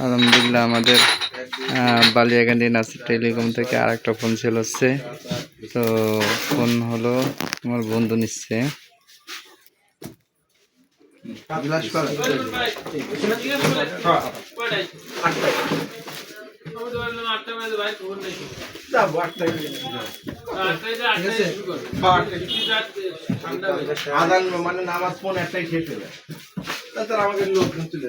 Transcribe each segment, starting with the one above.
আলহামদুলিল্লাহ আমাদের আহ, বালিয়াকান্দি নাসির টেলিকম থেকে আর একটা ফোন সেল হচ্ছে। তো ফোন হলো আমার বন্ধু নিচ্ছে। আদান মানে নামাজ একটাই শেষ হয়ে তাছাড়া আমাকে লোক তুলে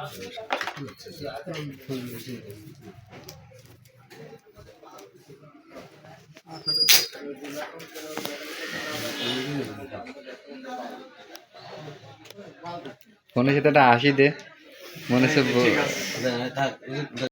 আইলে সেটা ফোনের সাথে দে। মনে হচ্ছে